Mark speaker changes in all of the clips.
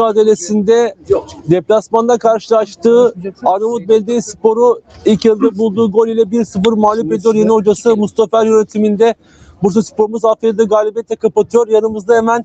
Speaker 1: mücadelesinde deplasmanda karşılaştığı Arnavut Belediyespor'u ilk yarıda bulduğu gol ile 1-0 mağlup ediyor yeni hocası Mustafa Er yönetiminde. Bursa Spor'umuz Afyon'da galibiyetle kapatıyor. Yanımızda hemen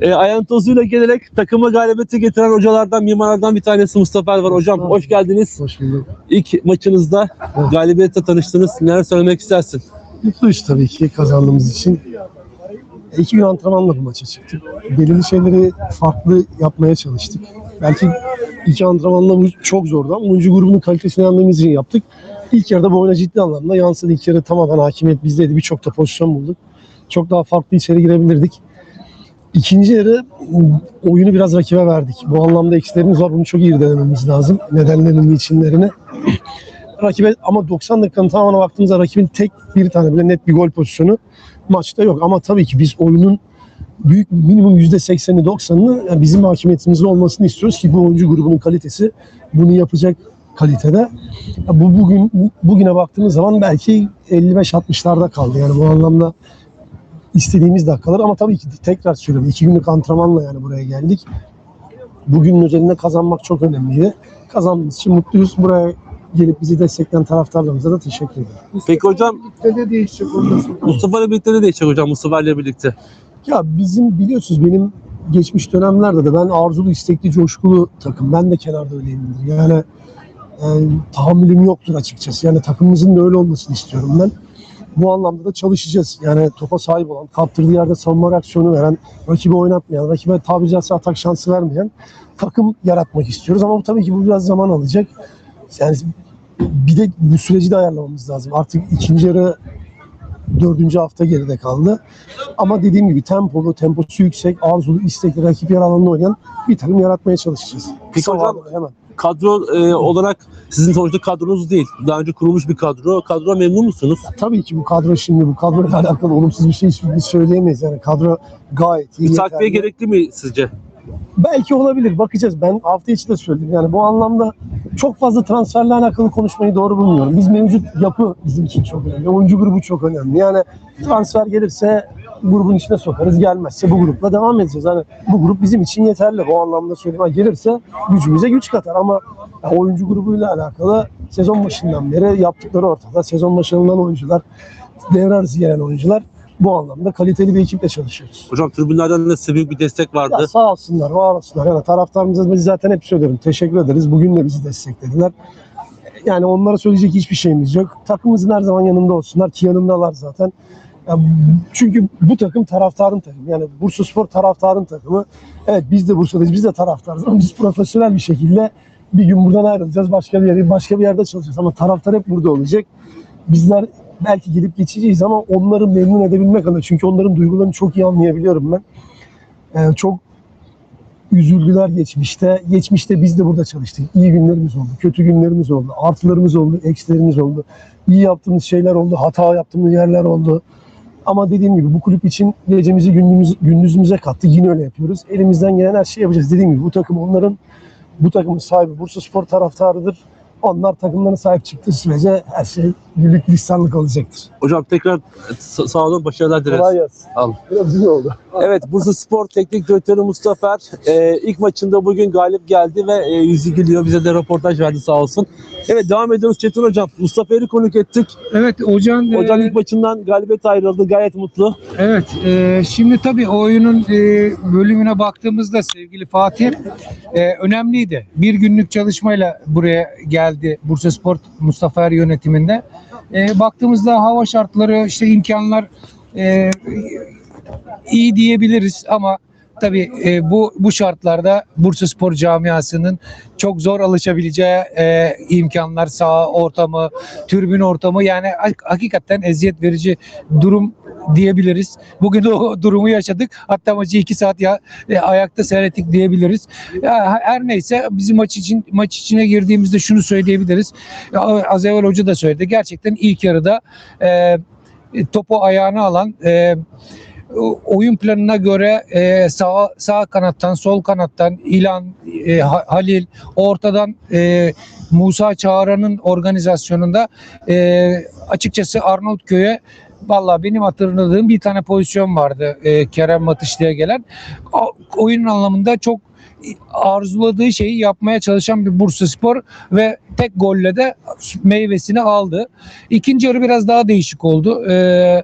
Speaker 1: e, ayağın tozuyla gelerek takıma galibiyeti getiren hocalardan, mimarlardan bir tanesi Mustafa Er var. Hocam hoş geldiniz.
Speaker 2: Hoş bulduk.
Speaker 1: İlk maçınızda galibiyetle tanıştınız. Neler söylemek istersin?
Speaker 2: Mutluyuz tabii ki kazandığımız için. İki gün antrenmanla bu maça çıktık. Belirli şeyleri farklı yapmaya çalıştık. Belki iki antrenmanla bu çok zordu ama oyuncu grubunun kalitesini anlamamız için yaptık. İlk yarıda bu oyuna ciddi anlamda yansıdı. İlk yarı tamamen hakimiyet bizdeydi. Birçok da pozisyon bulduk. Çok daha farklı içeri girebilirdik. İkinci yarı oyunu biraz rakibe verdik. Bu anlamda eksilerimiz var. Bunu çok iyi denememiz lazım. Nedenlerini, içinlerini. Rakibe ama 90 dakikanın tamamına baktığımızda rakibin tek bir tane bile net bir gol pozisyonu maçta yok. Ama tabii ki biz oyunun büyük minimum %80'ini 90'ını yani bizim hakimiyetimizde olmasını istiyoruz ki bu oyuncu grubunun kalitesi bunu yapacak kalitede. Ya Bu bugün bu- bugüne baktığımız zaman belki 55-60'larda kaldı. Yani bu anlamda istediğimiz dakikalar ama tabii ki tekrar söylüyorum iki günlük antrenmanla yani buraya geldik. Bugünün özelinde kazanmak çok önemliydi. Kazandığımız için mutluyuz. Buraya gelip bizi destekleyen taraftarlarımıza da teşekkür ederim.
Speaker 1: Peki hocam
Speaker 2: Ne değişecek
Speaker 1: Mustafa ile birlikte ne değişecek hocam Mustafa ile birlikte?
Speaker 2: Ya bizim biliyorsunuz benim geçmiş dönemlerde de ben arzulu, istekli, coşkulu takım. Ben de kenarda öyleyimdir. Yani e, tahammülüm yoktur açıkçası. Yani takımımızın da öyle olmasını istiyorum ben. Bu anlamda da çalışacağız. Yani topa sahip olan, kaptırdığı yerde savunma reaksiyonu veren, rakibi oynatmayan, rakibe tabiri caizse atak şansı vermeyen takım yaratmak istiyoruz. Ama bu tabii ki bu biraz zaman alacak. Yani bir de bu süreci de ayarlamamız lazım. Artık ikinci yarı dördüncü hafta geride kaldı. Ama dediğim gibi tempolu, temposu yüksek, arzulu, istekli, rakip yer alanında oynayan bir takım yaratmaya çalışacağız.
Speaker 1: Peki
Speaker 2: Kısa
Speaker 1: hocam-
Speaker 2: hemen.
Speaker 1: Kadro e, olarak sizin sonuçta kadronuz değil. Daha önce kurulmuş bir kadro. Kadro memnun musunuz?
Speaker 2: Tabii ki bu kadro şimdi bu kadroyla alakalı olumsuz bir şey hiçbir biz söyleyemeyiz. Yani kadro gayet iyi.
Speaker 1: Bir takviye
Speaker 2: yeterli.
Speaker 1: gerekli mi sizce?
Speaker 2: Belki olabilir. Bakacağız. Ben hafta içi de söyledim. Yani bu anlamda çok fazla transferle alakalı konuşmayı doğru bulmuyorum. Biz mevcut yapı bizim için çok önemli. Oyuncu grubu çok önemli. Yani transfer gelirse grubun içine sokarız. Gelmezse bu grupla devam edeceğiz. Hani bu grup bizim için yeterli. Bu anlamda söyleyeyim. Gelirse gücümüze güç katar ama oyuncu grubuyla alakalı sezon başından beri yaptıkları ortada. Sezon başından oyuncular, devre arası gelen oyuncular bu anlamda kaliteli bir ekiple çalışıyoruz.
Speaker 1: Hocam tribünlerden de size büyük bir destek vardı.
Speaker 2: Ya sağ olsunlar, var olsunlar. Yani taraftarımıza biz zaten hep söylüyorum. Teşekkür ederiz. Bugün de bizi desteklediler. Yani onlara söyleyecek hiçbir şeyimiz yok. Takımımızın her zaman yanında olsunlar ki yanındalar zaten. Ya, çünkü bu takım taraftarın takımı. Yani Bursa Spor taraftarın takımı. Evet biz de Bursa'dayız, biz de taraftarız ama biz profesyonel bir şekilde bir gün buradan ayrılacağız. Başka bir yere, başka bir yerde çalışacağız. Ama taraftar hep burada olacak. Bizler belki gidip geçeceğiz ama onları memnun edebilmek adına. Çünkü onların duygularını çok iyi anlayabiliyorum ben. Ee, çok üzüldüler geçmişte. Geçmişte biz de burada çalıştık. İyi günlerimiz oldu, kötü günlerimiz oldu, artılarımız oldu, eksilerimiz oldu. İyi yaptığımız şeyler oldu, hata yaptığımız yerler oldu. Ama dediğim gibi bu kulüp için gecemizi gündüzümüz, gündüzümüze kattı. Yine öyle yapıyoruz. Elimizden gelen her şeyi yapacağız. Dediğim gibi bu takım onların bu takımın sahibi Bursa Spor taraftarıdır. Onlar takımlarına sahip çıktığı sürece her şey güllük lisanlık olacaktır.
Speaker 1: Hocam tekrar sa- sağ olun, başarılar dileriz.
Speaker 2: Kolay gelsin.
Speaker 1: Al.
Speaker 2: Biraz iyi oldu.
Speaker 1: Evet, Bursa Spor Teknik Direktörü Mustafa Er e, ilk maçında bugün galip geldi ve e, yüzü gülüyor. Bize de röportaj verdi sağ olsun. Evet, devam ediyoruz Çetin Hocam. Mustafa Er'i konuk ettik.
Speaker 3: Evet Ocan,
Speaker 1: Hocam
Speaker 3: e,
Speaker 1: ilk maçından galibiyet ayrıldı. Gayet mutlu.
Speaker 3: evet e, şimdi tabii oyunun e, bölümüne baktığımızda sevgili Fatih e, önemliydi. Bir günlük çalışmayla buraya geldi Bursa Spor Mustafa Er yönetiminde. E, baktığımızda hava şartları işte imkanlar e, iyi diyebiliriz ama tabii e, bu bu şartlarda Bursa Spor camiasının çok zor alışabileceği e, imkanlar, saha ortamı, türbün ortamı yani hak- hakikaten eziyet verici durum diyebiliriz. Bugün o durumu yaşadık. Hatta maçı iki saat ya, e, ayakta seyrettik diyebiliriz. Ya, her neyse bizim maç için maç içine girdiğimizde şunu söyleyebiliriz. Az evvel hoca da söyledi. Gerçekten ilk yarıda e, topu ayağına alan e, oyun planına göre e, sağ sağ kanattan sol kanattan İlan e, Ha- Halil ortadan e, Musa Çağrı'nın organizasyonunda e, açıkçası Arnavutköy'e Vallahi benim hatırladığım bir tane pozisyon vardı e, Kerem Matış diye gelen. O- oyunun anlamında çok arzuladığı şeyi yapmaya çalışan bir Bursaspor ve tek golle de meyvesini aldı. İkinci yarı biraz daha değişik oldu. Ee,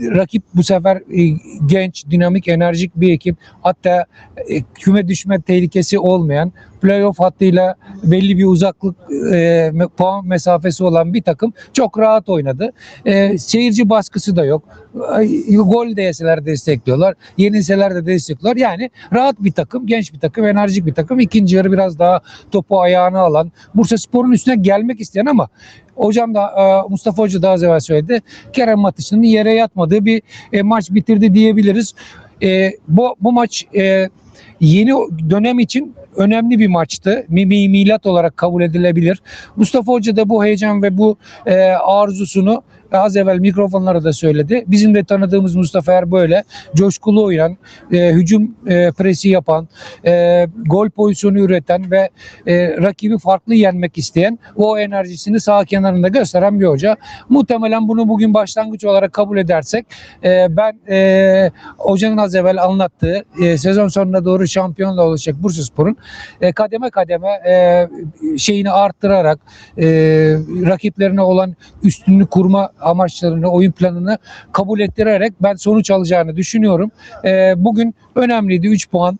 Speaker 3: rakip bu sefer e, genç, dinamik, enerjik bir ekip. Hatta e, küme düşme tehlikesi olmayan, playoff hattıyla belli bir uzaklık e, puan mesafesi olan bir takım çok rahat oynadı. E, seyirci baskısı da yok. Gol de yeseler destekliyorlar. Yenilseler de destekliyorlar. Yani rahat bir takım, genç bir takım, enerjik bir takım. İkinci yarı biraz daha topu ayağına alan, Bursa Spor'un üstüne gelmek isteyen ama hocam da e, Mustafa Hoca da az evvel söyledi. Kerem Atışı'nın yere yatmadığı bir e, maç bitirdi diyebiliriz. E, bu, bu maç yeni dönem için önemli bir maçtı. Mi, mi- milat olarak kabul edilebilir. Mustafa Hoca da bu heyecan ve bu e, arzusunu az evvel mikrofonlara da söyledi. Bizim de tanıdığımız Mustafa Er böyle coşkulu oynayan, e, hücum e, presi yapan, e, gol pozisyonu üreten ve e, rakibi farklı yenmek isteyen o enerjisini sağ kenarında gösteren bir hoca. Muhtemelen bunu bugün başlangıç olarak kabul edersek e, ben e, hocanın az evvel anlattığı e, sezon sonuna doğru şampiyonla olacak Bursaspor'un e, kademe kademe e, şeyini arttırarak e, rakiplerine olan üstünlük kurma amaçlarını, oyun planını kabul ettirerek ben sonuç alacağını düşünüyorum. E, bugün önemliydi 3 puan.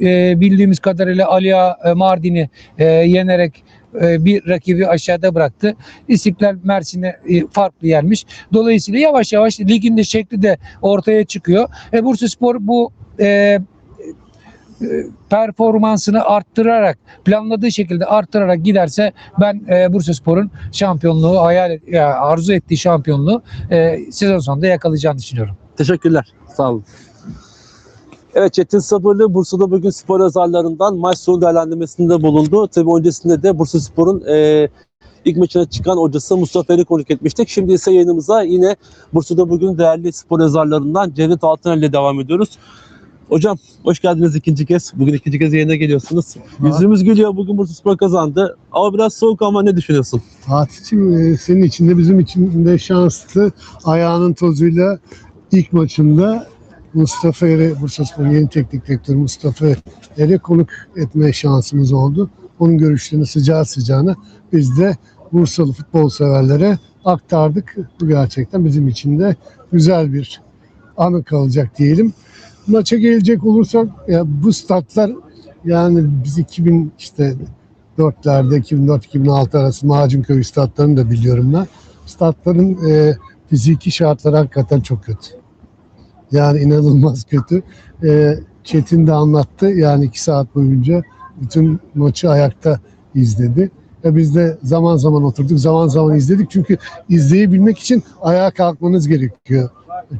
Speaker 3: E, bildiğimiz kadarıyla Aliya e, Mardin'i e, yenerek e, bir rakibi aşağıda bıraktı. İstiklal Mersin'e e, farklı yenmiş. Dolayısıyla yavaş yavaş ligin de şekli de ortaya çıkıyor. E, Bursaspor bu e, e, performansını arttırarak planladığı şekilde arttırarak giderse ben e, Bursaspor'un şampiyonluğu hayal et- ya, arzu ettiği şampiyonluğu e, sezon sonunda yakalayacağını düşünüyorum.
Speaker 1: Teşekkürler. Sağ olun. Evet Çetin Sabırlı Bursa'da bugün spor yazarlarından maç sonu değerlendirmesinde bulundu. Tabii öncesinde de Bursa Spor'un e, ilk maçına çıkan hocası Mustafa Eri konuk etmiştik. Şimdi ise yayınımıza yine Bursa'da bugün değerli spor yazarlarından Cevdet Altıner ile devam ediyoruz. Hocam hoş geldiniz ikinci kez. Bugün ikinci kez yayına geliyorsunuz. Yüzümüz gülüyor. Bugün Bursa Spor kazandı. Ama biraz soğuk ama ne düşünüyorsun?
Speaker 4: Fatih'ciğim e, senin için de bizim için de şanslı. Ayağının tozuyla ilk maçında Mustafa Er'e, Bursaspor'un yeni teknik direktörü Mustafa Er'e konuk etme şansımız oldu. Onun görüşlerini sıcağı sıcağına biz de Bursalı futbol severlere aktardık. Bu gerçekten bizim için de güzel bir anı kalacak diyelim. Maça gelecek olursak ya bu statlar yani biz 2000 işte 4'lerde 2004-2006 arası Macunköy statlarını da biliyorum ben. Statların e, fiziki şartları hakikaten çok kötü. Yani inanılmaz kötü. E, Çetin de anlattı. Yani iki saat boyunca bütün maçı ayakta izledi. Ve biz de zaman zaman oturduk, zaman zaman izledik. Çünkü izleyebilmek için ayağa kalkmanız gerekiyor.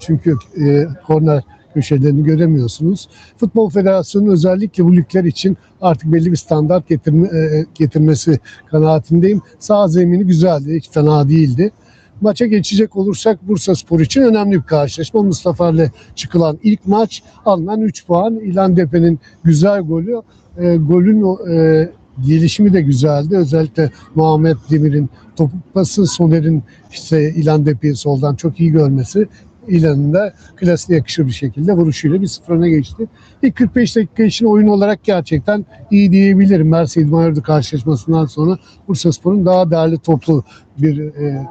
Speaker 4: Çünkü e, korner köşelerini göremiyorsunuz. Futbol Federasyonu özellikle bu ligler için artık belli bir standart getirme, e, getirmesi kanaatindeyim. Sağ zemini güzeldi, hiç fena değildi. Maça geçecek olursak Bursa Spor için önemli bir karşılaşma. Mustafa ile çıkılan ilk maç alınan 3 puan. İlhan Depe'nin güzel golü. E, golün e, gelişimi de güzeldi. Özellikle Muhammed Demir'in topu pası, Soner'in işte İlhan Depe'yi soldan çok iyi görmesi İlhan'ın da klasiğe yakışır bir şekilde vuruşuyla bir sıfır öne geçti. İlk 45 dakika için oyun olarak gerçekten iyi diyebilirim. Mercedes Mayordu karşılaşmasından sonra Bursaspor'un daha değerli toplu bir e,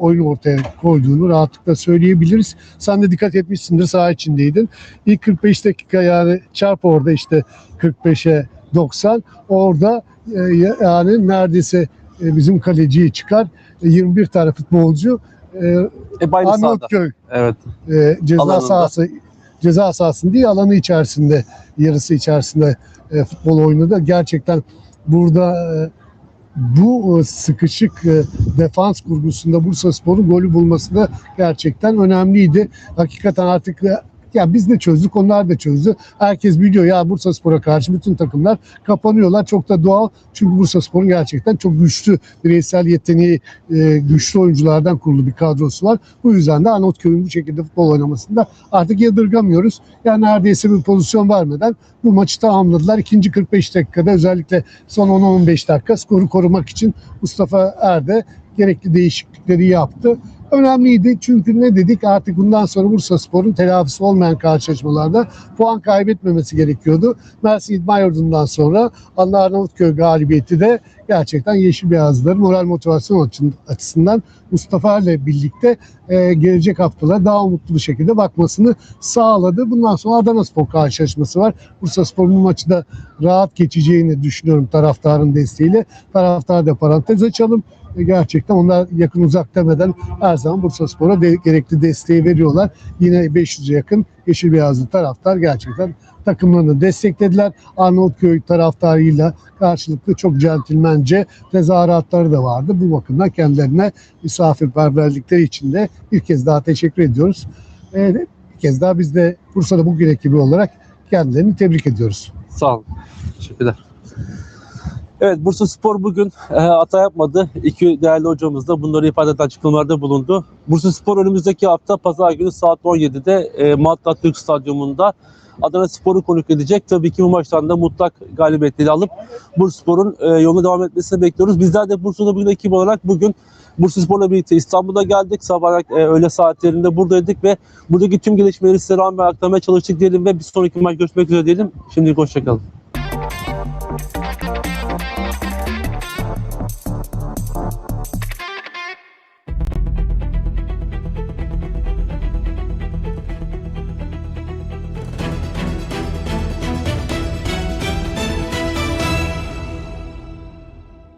Speaker 4: oyun ortaya koyduğunu rahatlıkla söyleyebiliriz. Sen de dikkat etmişsindir saha içindeydin. İlk 45 dakika yani çarp orada işte 45'e 90 orada e, yani neredeyse e, bizim kaleciyi çıkar E, 21 tane futbolcu e,
Speaker 1: aynı sahada.
Speaker 4: Arnavutköy
Speaker 1: Evet.
Speaker 4: e, ceza
Speaker 1: Alanında.
Speaker 4: sahası ceza sahasının değil alanı içerisinde yarısı içerisinde e, futbol oynadı. Gerçekten burada e, bu e, sıkışık e, defans kurgusunda Bursaspor'un golü bulması da gerçekten önemliydi. Hakikaten artık e, ya biz de çözdük, onlar da çözdü. Herkes biliyor ya Bursaspor'a karşı bütün takımlar kapanıyorlar. Çok da doğal. Çünkü Bursaspor'un gerçekten çok güçlü bireysel yeteneği, e, güçlü oyunculardan kurulu bir kadrosu var. Bu yüzden de Arnavutköy'ün bu şekilde futbol oynamasında artık yadırgamıyoruz. Yani neredeyse bir pozisyon vermeden bu maçı tamamladılar. İkinci 45 dakikada özellikle son 10-15 dakika skoru korumak için Mustafa Erde gerekli değişiklikleri yaptı. Önemliydi. Çünkü ne dedik artık bundan sonra Bursa Spor'un telafisi olmayan karşılaşmalarda puan kaybetmemesi gerekiyordu. Mersin İdman Yurdu'ndan sonra Anla Arnavutköy galibiyeti de gerçekten Yeşil Beyazlıların moral motivasyon açısından Mustafa ile birlikte e, gelecek haftalar daha umutlu bir şekilde bakmasını sağladı. Bundan sonra Adana Spor karşılaşması var. Bursa Spor bu maçı da rahat geçeceğini düşünüyorum taraftarın desteğiyle. Taraftar da parantez açalım. E, Gerçekten onlar yakın uzak demeden her zaman Bursa Spor'a de- gerekli desteği veriyorlar. Yine 500'e yakın Yeşil Beyazlı taraftar gerçekten takımlarını desteklediler. Arnavutköy taraftarıyla karşılıklı çok centilmence tezahüratları da vardı. Bu bakımdan kendilerine misafirperverlikleri için de bir kez daha teşekkür ediyoruz. Ee, bir kez daha biz de Bursa'da bugün ekibi olarak kendilerini tebrik ediyoruz.
Speaker 1: Sağ olun. Teşekkürler. Evet Bursa Spor bugün e, hata yapmadı. İki değerli hocamız da bunları ifade eden açıklamalarda bulundu. Bursa Spor önümüzdeki hafta pazar günü saat 17'de e, Malatya Türk Stadyumunda Adana Spor'u konuk edecek. Tabii ki bu maçtan da mutlak galibiyetleri alıp Bursa Spor'un e, yoluna devam etmesini bekliyoruz. Bizler de Bursa'da bugün ekip olarak bugün Bursa Spor'la birlikte İstanbul'a geldik. Sabah e, öğle saatlerinde buradaydık ve buradaki tüm gelişmeleri size rağmen aktarmaya çalıştık diyelim ve bir sonraki maç görüşmek üzere diyelim. Şimdilik hoşçakalın.